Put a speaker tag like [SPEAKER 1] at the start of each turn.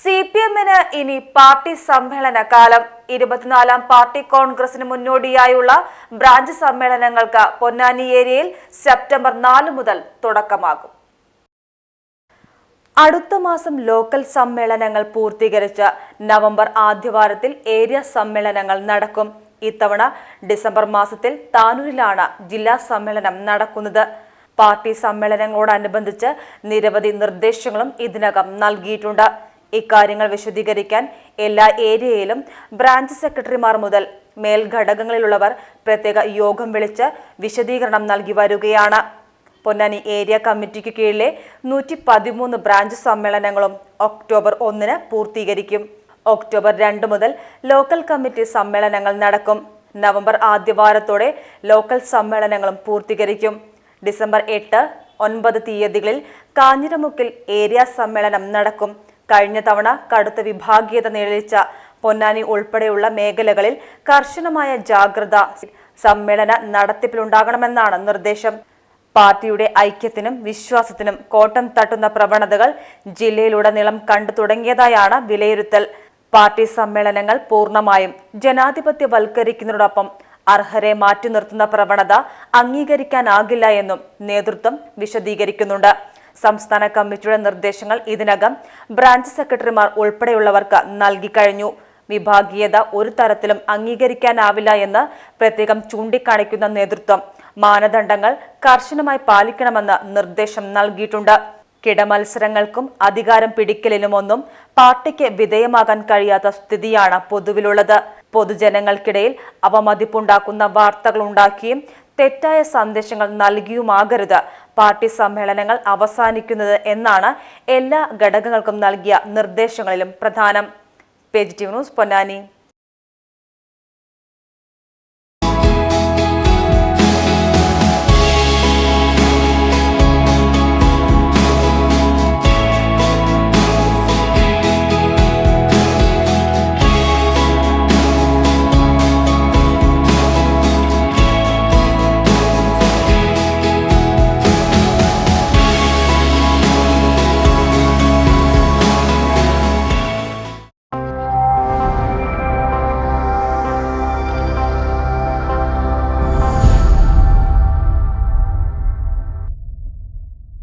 [SPEAKER 1] C P എമ്മിന് ഇനി party സമ്മേളന കാലം. ഇരുപത്തിനാലാം പാർട്ടി കോൺഗ്രസിന് മുന്നോടിയായുള്ള ബ്രാഞ്ച് സമ്മേളനങ്ങൾക്ക് പൊന്നാനി ഏരിയയിൽ സെപ്റ്റംബർ നാല് മുതൽ തുടക്കമാകും. അടുത്ത മാസം ലോക്കൽ സമ്മേളനങ്ങൾ പൂർത്തീകരിച്ച് നവംബർ ആദ്യവാരത്തിൽ ഏരിയ സമ്മേളനങ്ങൾ നടക്കും. ഇത്തവണ ഡിസംബർ മാസത്തിൽ താനൂരിലാണ് ജില്ലാ സമ്മേളനം നടക്കുന്നത്. പാർട്ടി സമ്മേളനങ്ങളോടനുബന്ധിച്ച് നിരവധി നിർദ്ദേശങ്ങളും ഇതിനകം നൽകിയിട്ടുണ്ട്. ഇക്കാര്യങ്ങൾ വിശദീകരിക്കാൻ എല്ലാ ഏരിയയിലും ബ്രാഞ്ച് സെക്രട്ടറിമാർ മുതൽ മേൽഘടകങ്ങളിലുള്ളവർ പ്രത്യേക യോഗം വിളിച്ച് വിശദീകരണം നൽകി വരികയാണ്. പൊന്നാനി ഏരിയ കമ്മിറ്റിക്ക് കീഴിലെ നൂറ്റി പതിമൂന്ന് ബ്രാഞ്ച് സമ്മേളനങ്ങളും ഒക്ടോബർ ഒന്നിന് പൂർത്തീകരിക്കും. ഒക്ടോബർ രണ്ട് മുതൽ ലോക്കൽ കമ്മിറ്റി സമ്മേളനങ്ങൾ നടക്കും. നവംബർ ആദ്യവാരത്തോടെ ലോക്കൽ സമ്മേളനങ്ങളും പൂർത്തീകരിക്കും. ഡിസംബർ എട്ട് ഒൻപത് തീയതികളിൽ കാഞ്ഞിരമുക്കിൽ ഏരിയ സമ്മേളനം നടക്കും. കഴിഞ്ഞ തവണ കടുത്ത വിഭാഗീയത നിഴലിച്ച പൊന്നാനി ഉൾപ്പെടെയുള്ള മേഖലകളിൽ കർശനമായ ജാഗ്രത സമ്മേളന നടത്തിപ്പിലുണ്ടാകണമെന്നാണ് നിർദ്ദേശം. പാർട്ടിയുടെ ഐക്യത്തിനും വിശ്വാസത്തിനും കോട്ടം തട്ടുന്ന പ്രവണതകൾ ജില്ലയിലുടനീളം കണ്ടു തുടങ്ങിയതായാണ് വിലയിരുത്തൽ. പാർട്ടി സമ്മേളനങ്ങൾ പൂർണമായും ജനാധിപത്യവൽക്കരിക്കുന്നതോടൊപ്പം അർഹരെ മാറ്റി നിർത്തുന്ന പ്രവണത അംഗീകരിക്കാനാകില്ല എന്നും നേതൃത്വം വിശദീകരിക്കുന്നുണ്ട്. സംസ്ഥാന കമ്മിറ്റിയുടെ നിർദ്ദേശങ്ങൾ ഇതിനകം ബ്രാഞ്ച് സെക്രട്ടറിമാർ ഉൾപ്പെടെയുള്ളവർക്ക് നൽകിക്കഴിഞ്ഞു വിഭാഗീയത ഒരു തരത്തിലും അംഗീകരിക്കാനാവില്ല എന്ന് പ്രത്യേകം ചൂണ്ടിക്കാണിക്കുന്ന നേതൃത്വം മാനദണ്ഡങ്ങൾ കർശനമായി പാലിക്കണമെന്ന് നിർദ്ദേശം നൽകിയിട്ടുണ്ട്. കിടമത്സരങ്ങൾക്കും അധികാരം പിടിക്കലിനുമൊന്നും പാർട്ടിക്ക് വിധേയമാകാൻ കഴിയാത്ത സ്ഥിതിയാണ് പൊതുവിലുള്ളത്. പൊതുജനങ്ങൾക്കിടയിൽ അവമതിപ്പുണ്ടാക്കുന്ന വാർത്തകൾ ഉണ്ടാക്കിയും തെറ്റായ സന്ദേശങ്ങൾ നൽകിയുമാകരുത്. പാർട്ടി സമ്മേളനങ്ങൾ അവസാനിക്കുന്നത് എന്നാണ് എല്ലാ ഘടകങ്ങൾക്കും നൽകിയ നിർദ്ദേശങ്ങളിലും പ്രധാനം. Page news Ponnani.